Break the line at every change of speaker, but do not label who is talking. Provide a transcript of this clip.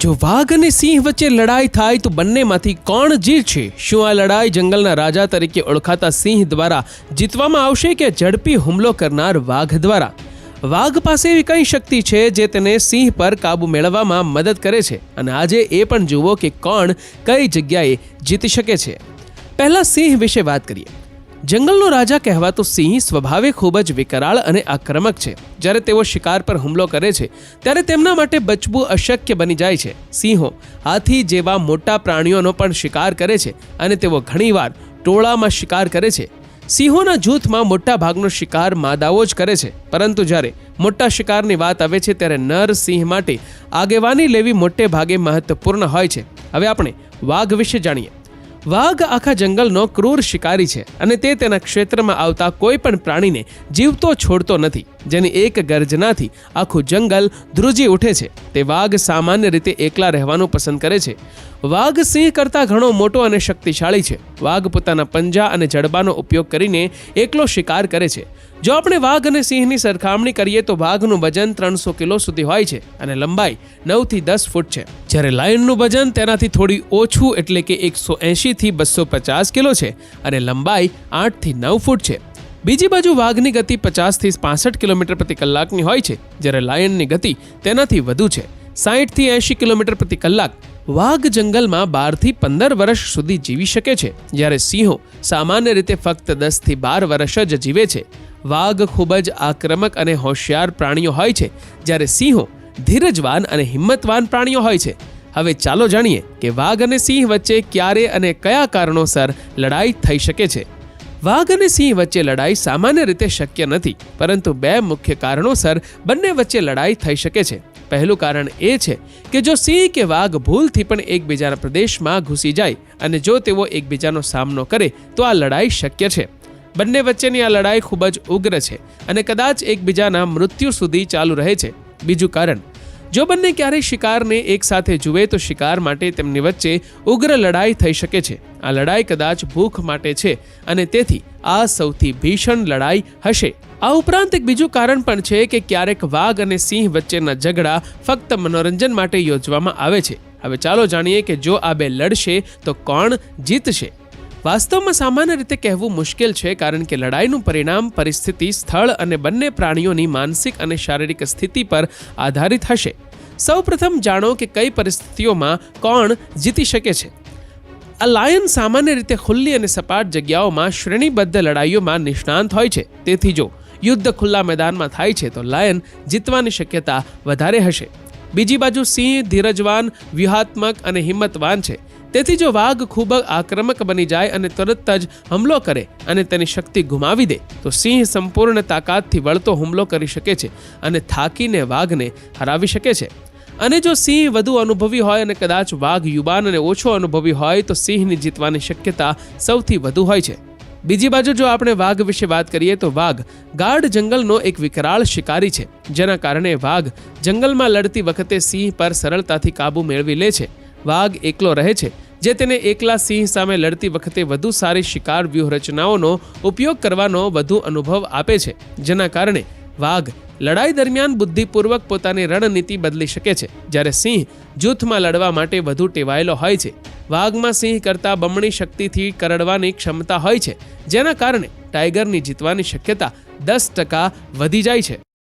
જો વાઘ અને સિંહ વચ્ચે લડાઈ થાય તો બંનેમાંથી કોણ જીતશે? શું આ લડાઈ જંગલના રાજા તરીકે ઓળખાતા સિંહ દ્વારા જીતવામાં આવશે કે ઝડપી હુમલો કરનાર વાઘ દ્વારા? વાઘ પાસે એવી કઈ શક્તિ છે જે તેને સિંહ પર કાબુ મેળવવામાં મદદ કરે છે? અને આજે એ પણ જુઓ કે કોણ કઈ જગ્યાએ જીતી શકે છે. પહેલા સિંહ વિશે વાત કરીએ. જંગલનો રાજા કહેવાતો સિંહ સ્વભાવે ખૂબ જ વિકરાળ અને આક્રમક છે. જ્યારે તેઓ શિકાર પર હુમલો કરે છે, ત્યારે તેમના માટે બચવું અશક્ય બની જાય છે. સિંહો હાથી જેવા મોટા પ્રાણીઓનો પણ શિકાર કરે છે અને તેઓ ઘણીવાર ટોળામાં શિકાર કરે છે. સિંહોના જૂથમાં મોટા ભાગનો શિકાર માદાઓ જ કરે છે. પરંતુ જ્યારે મોટા શિકારની વાત આવે છે, ત્યારે નર સિંહ માટે આગેવાની લેવી મોટે ભાગે મહત્વપૂર્ણ હોય છે. હવે આપણે વાઘ વિશે જાણીએ. વાઘ આખા જંગલનો ક્રૂર શિકારી છે અને તે તેના ક્ષેત્રમાં આવતા કોઈ પણ પ્રાણીને જીવતો છોડતો નથી. જેની એક ગર્જનાથી આખું જંગલ ધ્રુજી ઉઠે છે. તે વાઘ સામાન્ય રીતે એકલા રહેવાનું પસંદ કરે છે. વાઘ સિંહ કરતાં ઘણો મોટો અને શક્તિશાળી છે. વાઘ પોતાના પંજા અને જડબાનો ઉપયોગ કરીને એકલો શિકાર કરે છે. જો આપણે વાઘ અને સિંહની સરખામણી કરીએ તો વાઘનું વજન ત્રણસો કિલો સુધી હોય છે અને લંબાઈ નવથી દસ ફૂટ છે. જ્યારે લાયનનું વજન તેનાથી થોડી ઓછું એટલે કે એકસો એંશીથી બસો પચાસ કિલો છે અને લંબાઈ આઠથી નવ ફૂટ છે. બીજી બાજુ વાઘની ગતિ પચાસથી પાસઠ કિલોમીટર પ્રતિ કલાકની હોય છે, જ્યારે લાયનની ગતિ તેનાથી વધુ છે. સાહીઠથી એંશી કિલોમીટર પ્રતિ કલાક વાઘ જંગલમાં બારથી પંદર વર્ષ સુધી જીવી શકે છે, જ્યારે સિંહો સામાન્ય રીતે ફક્ત દસથી બાર વર્ષ જ જીવે છે. વાઘ ખૂબ જ આક્રમક અને હોશિયાર પ્રાણીઓ હોય છે, જ્યારે સિંહો ધીરજવાન અને હિંમતવાન પ્રાણીઓ હોય છે. હવે ચાલો જાણીએ કે વાઘ અને સિંહ વચ્ચે ક્યારે અને કયા કારણોસર લડાઈ થઈ શકે છે. વાઘ અને સિંહ વચ્ચે લડાઈ સામાન્ય રીતે શક્ય નથી, પરંતુ બે મુખ્ય કારણોસર બંને વચ્ચે લડાઈ થઈ શકે છે. પહેલું કારણ એ છે કે જો સિંહ કે વાઘ ભૂલથી પણ એકબીજાના પ્રદેશમાં ઘૂસી જાય અને જો તેઓ એકબીજાનો સામનો કરે, તો આ લડાઈ શક્ય છે. બંને વચ્ચેની આ લડાઈ ખૂબ જ ઉગ્ર છે અને કદાચ એકબીજાના મૃત્યુ સુધી ચાલુ રહે છે. બીજું કારણ જો બંને ક્યારેય શિકારને એકસાથે જુએ તો શિકાર માટે તેમની વચ્ચે ઉગ્ર લડાઈ થઈ શકે છે. આ લડાઈ કદાચ ભૂખ માટે છે અને તેથી આ સૌથી ભીષણ લડાઈ હશે. આ ઉપરાંત એક બીજું કારણ પણ છે કે ક્યારેક વાઘ અને સિંહ વચ્ચેના ઝઘડા ફક્ત મનોરંજન માટે યોજવામાં આવે છે. હવે ચાલો જાણીએ કે જો આ બે લડશે તો કોણ જીતશે? વાસ્તવમાં સામાન્ય રીતે કહેવું મુશ્કેલ છે કારણ કે લડાઈનું પરિણામ, પરિસ્થિતિ, સ્થળ અને બંને પ્રાણીઓની માનસિક અને શારીરિક સ્થિતિ પર આધારિત હશે. સૌપ્રથમ જાણો કે કઈ પરિસ્થિતિઓમાં કોણ જીતી શકે છે. આ લાયન સામાન્ય રીતે ખુલ્લી અને સપાટ જગ્યાઓમાં શ્રેણીબદ્ધ લડાઈઓમાં નિષ્ણાંત હોય છે. તેથી જો યુદ્ધ ખુલ્લા મેદાનમાં થાય છે તો લાયન જીતવાની શક્યતા વધારે હશે. બીજી બાજુ સિંહ, ધીરજવાન, વ્યૂહાત્મક અને હિંમતવાન છે. તેથી જો વાઘ ખૂબ આક્રમક બની જાય અને તરત જ હુમલો કરે અને તેની શક્તિ ગુમાવી દે, તો સિંહ સંપૂર્ણ તાકાતથી વળતો હુમલો કરી શકે છે અને થાકીને વાઘને હરાવી શકે છે. અને જો સિંહ વધુ અનુભવી હોય અને કદાચ વાઘ યુવાન અને ઓછો અનુભવી હોય, તો સિંહની જીતવાની શક્યતા સૌથી વધુ હોય છે. બીજી બાજુ જો આપણે વાઘ વિશે વાત કરીએ, તો વાઘ ગાઢ જંગલનો એક વિકરાળ શિકારી છે, જેના કારણે વાઘ જંગલમાં લડતી વખતે સિંહ પર સરળતાથી કાબુ મેળવી લે છે. વાઘ એકલો રહે છે, જે તેને એકલા સિંહ સામે લડતી વખતે વધુ સારી શિકાર વ્યૂહરચનાઓનો ઉપયોગ કરવાનો વધુ અનુભવ આપે છે, જેના કારણે વાઘ લડાઈ દરમિયાન બુદ્ધિપૂર્વક પોતાની રણનીતિ બદલી શકે છે. જ્યારે સિંહ જૂથમાં લડવા માટે વધુ ટેવાયેલો હોય છે, વાઘમાં સિંહ કરતાં બમણી શક્તિથી કરડવાની ક્ષમતા હોય છે, જેના કારણે ટાઈગરની જીતવાની શક્યતા દસ ટકા વધી જાય છે.